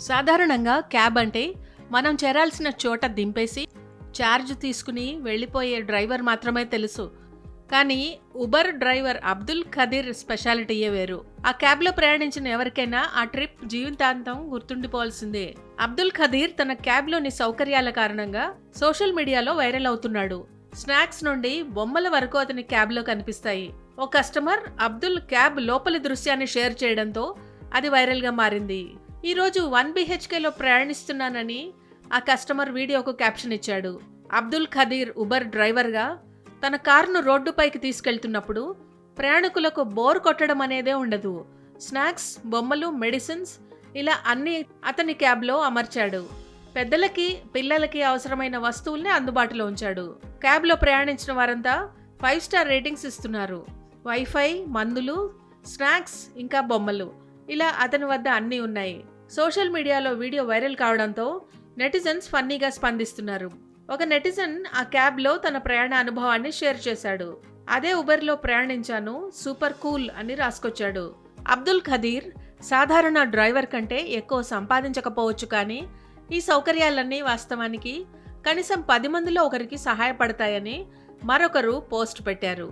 సాధారణంగా క్యాబ్ అంటే మనం చేరాల్సిన చోట దింపేసి ఛార్జ్ తీసుకుని వెళ్ళిపోయే డ్రైవర్ మాత్రమే తెలుసు. కానీ ఉబర్ డ్రైవర్ అబ్దుల్ ఖదీర్ స్పెషాలిటీయే వేరు? ఆ క్యాబ్లో ప్రయాణించిన ఎవరికైనా ఆ ట్రిప్ జీవితాంతం గుర్తుండిపోవాల్సిందే. అబ్దుల్ ఖదీర్ తన క్యాబ్లోని సౌకర్యాల కారణంగా సోషల్ మీడియాలో వైరల్ అవుతున్నాడు. స్నాక్స్ నుండి బొమ్మల వరకు అతని క్యాబ్లో కనిపిస్తాయి. ఓ కస్టమర్ అబ్దుల్ క్యాబ్ లోపలి దృశ్యాన్ని షేర్ చేయడంతో అది వైరల్గా మారింది. ఈరోజు వన్ బిహెచ్కేలో ప్రయాణిస్తున్నానని ఆ కస్టమర్ వీడియోకు క్యాప్షన్ ఇచ్చాడు. అబ్దుల్ ఖదీర్ ఉబర్ డ్రైవర్గా తన కారును రోడ్డుపైకి తీసుకెళ్తున్నప్పుడు ప్రయాణికులకు బోర్ కొట్టడం అనేదే ఉండదు. స్నాక్స్ బొమ్మలు మెడిసిన్స్ ఇలా అన్నీ అతని క్యాబ్లో అమర్చాడు. పెద్దలకి పిల్లలకి అవసరమైన వస్తువుల్ని అందుబాటులో ఉంచాడు. క్యాబ్లో ప్రయాణించిన వారంతా ఫైవ్ స్టార్ రేటింగ్స్ ఇస్తున్నారు. వైఫై మందులు స్నాక్స్ ఇంకా బొమ్మలు ఇలా అతని వద్ద అన్నీ ఉన్నాయి. సోషల్ మీడియాలో వీడియో వైరల్ కావడంతో నెటిజన్స్ ఫన్నీగా స్పందిస్తున్నారు. ఒక నెటిజన్ ఆ క్యాబ్లో తన ప్రయాణ అనుభవాన్ని షేర్ చేశాడు. అదే ఉబర్లో ప్రయాణించాను సూపర్ కూల్ అని రాసుకొచ్చాడు. అబ్దుల్ ఖదీర్ సాధారణ డ్రైవర్ కంటే ఎక్కువ సంపాదించకపోవచ్చు కానీ ఈ సౌకర్యాలన్నీ వాస్తవానికి కనీసం పది మందిలో ఒకరికి సహాయపడతాయని మరొకరు పోస్ట్ పెట్టారు.